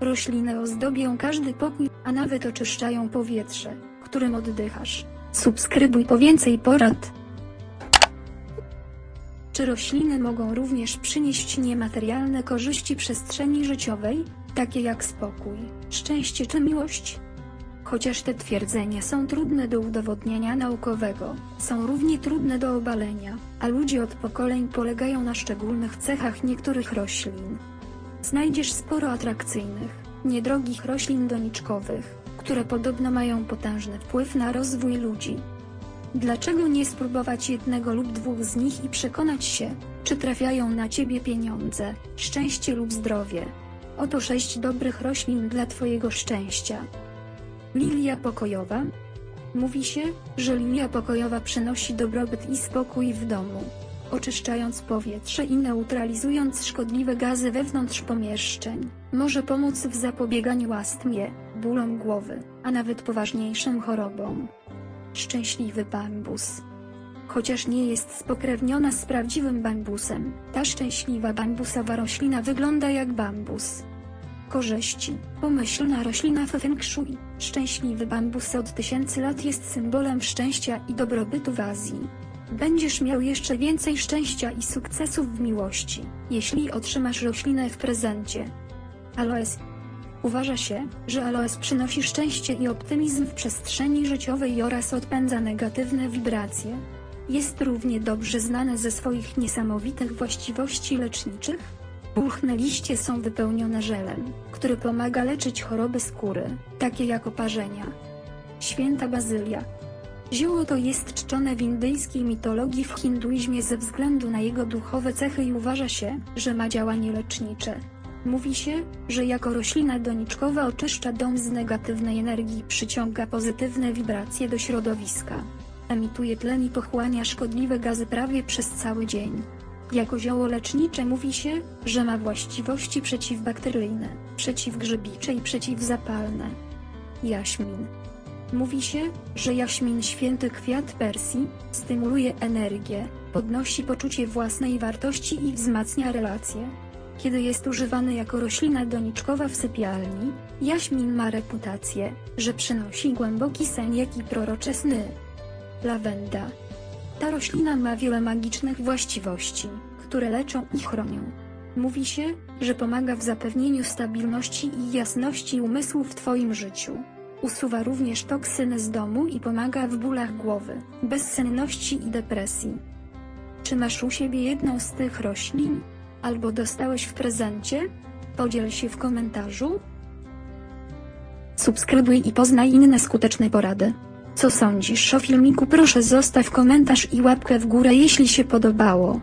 Rośliny ozdobią każdy pokój, a nawet oczyszczają powietrze, którym oddychasz. Subskrybuj po więcej porad. Czy rośliny mogą również przynieść niematerialne korzyści przestrzeni życiowej, takie jak spokój, szczęście czy miłość? Chociaż te twierdzenia są trudne do udowodnienia naukowego, są równie trudne do obalenia, a ludzie od pokoleń polegają na szczególnych cechach niektórych roślin. Znajdziesz sporo atrakcyjnych, niedrogich roślin doniczkowych, które podobno mają potężny wpływ na rozwój ludzi. Dlaczego nie spróbować jednego lub dwóch z nich i przekonać się, czy trafiają na ciebie pieniądze, szczęście lub zdrowie? Oto sześć dobrych roślin dla twojego szczęścia. Lilia pokojowa. Mówi się, że lilia pokojowa przynosi dobrobyt i spokój w domu, oczyszczając powietrze i neutralizując szkodliwe gazy wewnątrz pomieszczeń. Może pomóc w zapobieganiu astmie, bólom głowy, a nawet poważniejszym chorobom. Szczęśliwy bambus. Chociaż nie jest spokrewniona z prawdziwym bambusem, ta szczęśliwa bambusowa roślina wygląda jak bambus. Korzyści. Pomyślna roślina w Feng Shui. Szczęśliwy bambus od tysięcy lat jest symbolem szczęścia i dobrobytu w Azji. Będziesz miał jeszcze więcej szczęścia i sukcesów w miłości, jeśli otrzymasz roślinę w prezencie. Aloes. Uważa się, że aloes przynosi szczęście i optymizm w przestrzeni życiowej oraz odpędza negatywne wibracje. Jest równie dobrze znane ze swoich niesamowitych właściwości leczniczych. Puchne liście są wypełnione żelem, który pomaga leczyć choroby skóry, takie jak oparzenia. Święta bazylia. Zioło to jest czczone w indyjskiej mitologii w hinduizmie ze względu na jego duchowe cechy i uważa się, że ma działanie lecznicze. Mówi się, że jako roślina doniczkowa oczyszcza dom z negatywnej energii i przyciąga pozytywne wibracje do środowiska. Emituje tlen i pochłania szkodliwe gazy prawie przez cały dzień. Jako zioło lecznicze mówi się, że ma właściwości przeciwbakteryjne, przeciwgrzybicze i przeciwzapalne. Jaśmin. Mówi się, że jaśmin święty kwiat Persji, stymuluje energię, podnosi poczucie własnej wartości i wzmacnia relacje. Kiedy jest używany jako roślina doniczkowa w sypialni, jaśmin ma reputację, że przynosi głęboki sen jak i prorocze sny. Lawenda. Ta roślina ma wiele magicznych właściwości, które leczą i chronią. Mówi się, że pomaga w zapewnieniu stabilności i jasności umysłu w Twoim życiu. Usuwa również toksyny z domu i pomaga w bólach głowy, bezsenności i depresji. Czy masz u siebie jedną z tych roślin? Albo dostałeś w prezencie? Podziel się w komentarzu. Subskrybuj i poznaj inne skuteczne porady. Co sądzisz o filmiku proszę zostaw komentarz i łapkę w górę jeśli się podobało.